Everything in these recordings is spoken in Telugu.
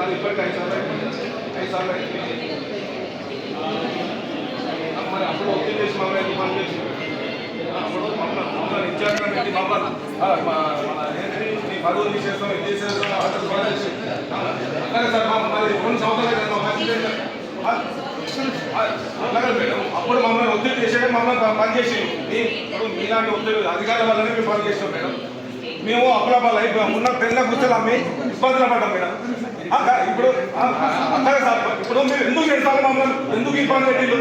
అది ఇప్పటికీ ఐదు సార్లు అయిపోయింది ఐదు సార్లు అయిపోయింది మరి అప్పుడు ఒత్తిడి చేసి మమ్మల్ని పని చేసి అప్పుడు మమ్మల్ని మమ్మల్ని ఇచ్చారు మమ్మల్ని తీసేస్తాం ఇది ఆర్డర్ పడేసి చేసి సార్ మరి రెండు సంవత్సరాలు మేడం అప్పుడు మమ్మల్ని ఒత్తిడి చేసే మమ్మల్ని పనిచేసి పని చేసి ఇప్పుడు మీలాంటి ఒత్తిడి అధికారుల వల్లనే మేము పని చేస్తాం మేడం. మేము అప్పుడు లైఫ్ ఉన్న పెళ్ళ కూర్చొని అమ్మి ఇబ్బందులు పడ్డాం మేడం. ఇప్పుడు ఇప్పుడు మీరు ఎందుకు చేస్తారు మమ్మల్ని? ఎందుకు ఇబ్బంది పెట్టిండు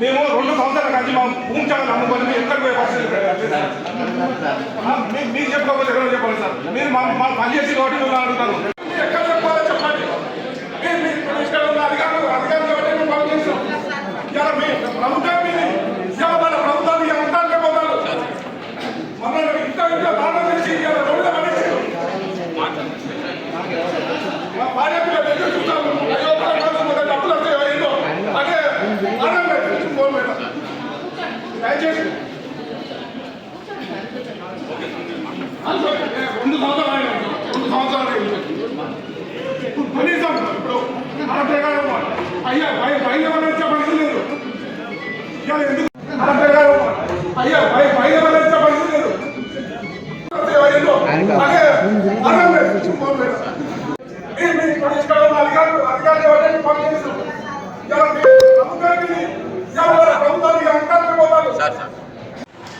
మేము రెండు సంవత్సరాల నుంచి మా భూమి చాలా నమ్ముకొని మీరు ఎక్కడికి పోయే పరిస్థితి మీరు చెప్పకపోతే ఎవరో చెప్పాలి సార్. మీరు మా మా పని చేసి కాబట్టి మేము అడుగుతాను మీరు ఎక్కడ చెప్పాలో చెప్పండి మీరు మీరు ఇప్పుడు ఇక్కడ ఉన్న అధికారులు అధికారులు కాబట్టి మేము పని చేస్తాం ఇలా మీ ప్రభుత్వం మీది ఇలా మన ప్రభుత్వాన్ని ఇలా ఉంటానే పోతారు మమ్మల్ని ఇంత ఇంత దానం చేసి ఇలా రోడ్ల పడేసి మా భార్య పిల్లలు ఎదురు చూస్తాము అయ్యో పరమాత్మ డబ్బులు వస్తాయో ఏందో అదే ఆనందం ఫోన్ మీద దయచేసి రెండు సంవత్సరాలు అయింది. రెండు సంవత్సరాలు అయింది. ఇప్పుడు కనీసం ఇప్పుడు మన ప్రకారం అయ్యా పై పైన వచ్చే పరిస్థితి లేదు ఇవాళ ఎందుకు మన ప్రకారం అయ్యా పై పైన వచ్చే పరిస్థితి లేదు వస్తాయో ఏందో అదే ఆనందం ఫోన్ మీద మీరు మీ పరిష్కారం అధికారులు అధికారులు ఎవరైనా పని చేస్తారు ఇలా మీ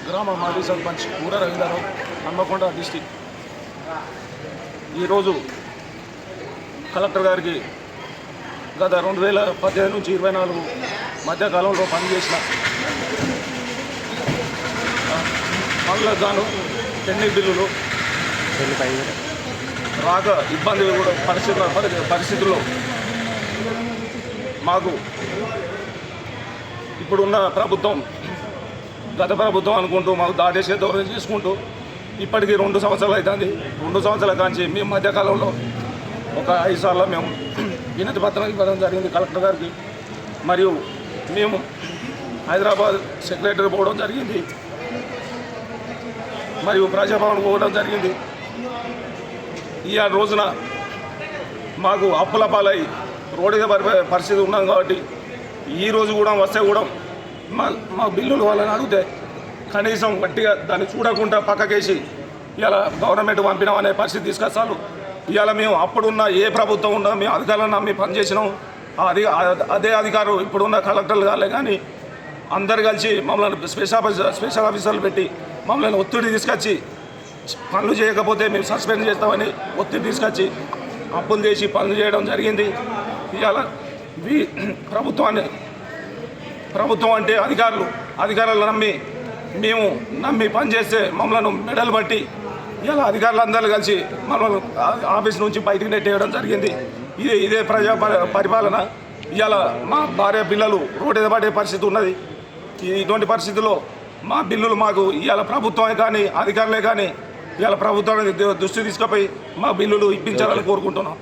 గ్రామ మాజీ సర్పంచ్ ఊర రవీంద్రరావు హన్మకొండ డిస్టిక్. ఈరోజు కలెక్టర్ గారికి గత రెండు వేల పద్దెనిమిది నుంచి ఇరవై నాలుగు మధ్యకాలంలో పనిచేసిన ఆ, పనులకు గాను పెండింగ్ బిల్లులు. రాక ఇబ్బందులు కూడా పరిస్థితుల పరిస్థితులు పరిస్థితుల్లో మాకు ఇప్పుడున్న ప్రభుత్వం గత ప్రభుత్వం అనుకుంటూ మాకు దాటేసే దూరం చేసుకుంటూ ఇప్పటికీ రెండు సంవత్సరాలు అవుతుంది. రెండు సంవత్సరాల కాంచి మేము మధ్యకాలంలో ఒక ఐదు సార్లు మేము వినతి పత్రం ఇవ్వడం జరిగింది కలెక్టర్ గారికి. మరియు మేము హైదరాబాద్ సెక్రటరీ పోవడం జరిగింది. మరియు ప్రజాభవన్ పోవడం జరిగింది. ఈ రోజున మాకు అప్పుల పాలై రోడ్డు పరిస్థితి ఉన్నాం కాబట్టి ఈ రోజు కూడా వస్తే కూడా మా మా బిల్లులు వాళ్ళని అడిగితే కనీసం గట్టిగా దాన్ని చూడకుండా పక్కకేసి ఇలా గవర్నమెంట్ పంపినాం అనే పరిస్థితి తీసుకొస్తాను ఇవాళ మేము అప్పుడున్న ఏ ప్రభుత్వం ఉన్నా మేము అధికారులను నమ్మి పనిచేసినాం. అది అదే అధికారులు ఇప్పుడున్న కలెక్టర్లు కాలే కానీ అందరు కలిసి మమ్మల్ని స్పెషల్ ఆఫీసర్ స్పెషల్ ఆఫీసర్లు పెట్టి మమ్మల్ని ఒత్తిడి తీసుకొచ్చి పనులు చేయకపోతే మేము సస్పెండ్ చేస్తామని ఒత్తిడి తీసుకొచ్చి అప్పులు చేసి పనులు చేయడం జరిగింది. ఇవాళ వీ- ప్రభుత్వాన్ని ప్రభుత్వం అంటే అధికారులు అధికారులు నమ్మి మేము నమ్మి పనిచేస్తే మమ్మల్ని మెడలు బట్టి ఇలా అధికారులు అందరూ కలిసి మమ్మల్ని ఆఫీస్ నుంచి బయటికి నెట్టేయడం జరిగింది. ఇదే ఇదే ప్రజా పరిపాలన. ఇవాళ మా భార్య పిల్లలు రోడ్డు మీద పరిస్థితి ఉన్నది. ఇటువంటి పరిస్థితుల్లో మా బిల్లులు మాకు ఇవాళ ప్రభుత్వమే కానీ అధికారులే కానీ ఇవాళ ప్రభుత్వానికి దు- దృష్టి తీసుకుపోయి మా బిల్లులు ఇప్పించాలని కోరుకుంటున్నాం.